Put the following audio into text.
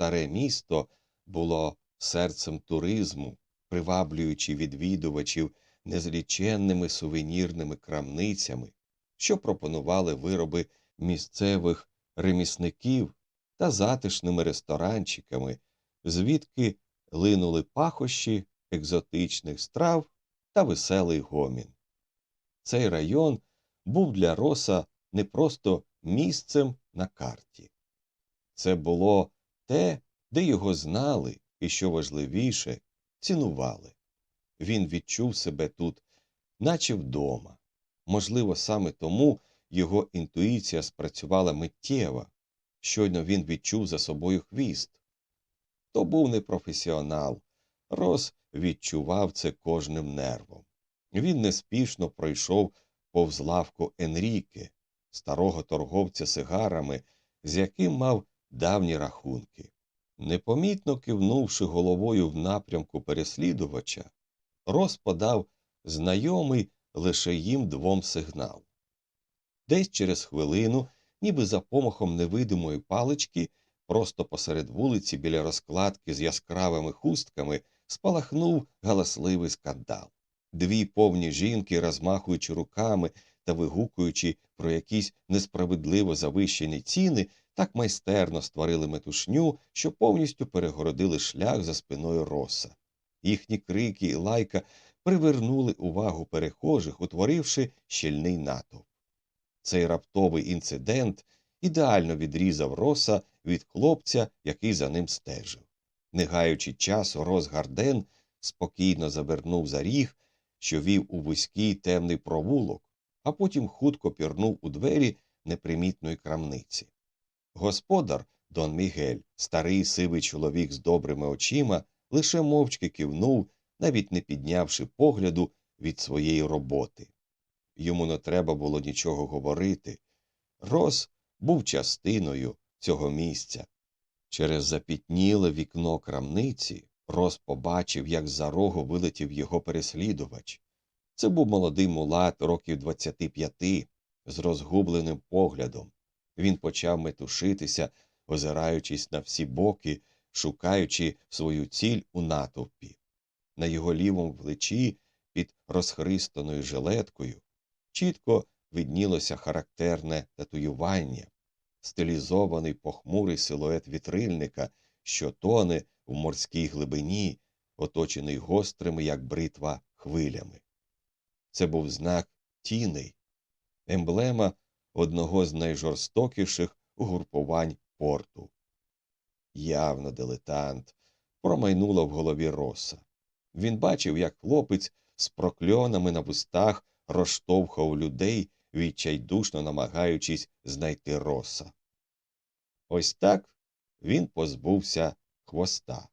Старе місто було серцем туризму, приваблюючи відвідувачів незліченними сувенірними крамницями, що пропонували вироби місцевих ремісників та затишними ресторанчиками, звідки линули пахощі екзотичних страв та веселий гомін. Цей район був для Роса не просто місцем на карті. Це було те, де його знали і, що важливіше, цінували. Він відчув себе тут, наче вдома. Можливо, саме тому його інтуїція спрацювала миттєво. Щойно він відчув за собою хвіст. То був не професіонал. Рос відчував це кожним нервом. Він неспішно пройшов повз лавку Енріке, старого торговця сигарами, з яким мав давні рахунки. Непомітно кивнувши головою в напрямку переслідувача, Рос подав знайомий лише їм двом сигнал. Десь через хвилину, ніби за помахом невидимої палички, просто посеред вулиці біля розкладки з яскравими хустками спалахнув галасливий скандал. Дві повні жінки, розмахуючи руками та вигукуючи про якісь несправедливо завищені ціни, так майстерно створили метушню, що повністю перегородили шлях за спиною роса. Їхні крики і лайка привернули увагу перехожих, утворивши щільний натовп. Цей раптовий інцидент ідеально відрізав роса від хлопця, який за ним стежив. Не гаючи часу, Рос Гарден спокійно завернув за ріг, що вів у вузький темний провулок, а потім хутко пірнув у двері непримітної крамниці. Господар Дон Мігель, старий сивий чоловік з добрими очима, лише мовчки кивнув, навіть не піднявши погляду від своєї роботи. Йому не треба було нічого говорити. Рос був частиною цього місця. Через запітніле вікно крамниці Рос побачив, як за рогу вилетів його переслідувач. Це був молодий мулат років 25, з розгубленим поглядом. Він почав метушитися, озираючись на всі боки, шукаючи свою ціль у натовпі. На його лівому плечі, під розхристаною жилеткою, чітко виднілося характерне татуювання, стилізований похмурий силует вітрильника, що тоне в морській глибині, оточений гострими, як бритва, хвилями. Це був знак тіней, емблема одного з найжорстокіших угрупувань порту. Явно дилетант промайнуло в голові роса. Він бачив, як хлопець з прокльонами на вустах розштовхав людей, відчайдушно намагаючись знайти роса. Ось так він позбувся хвоста.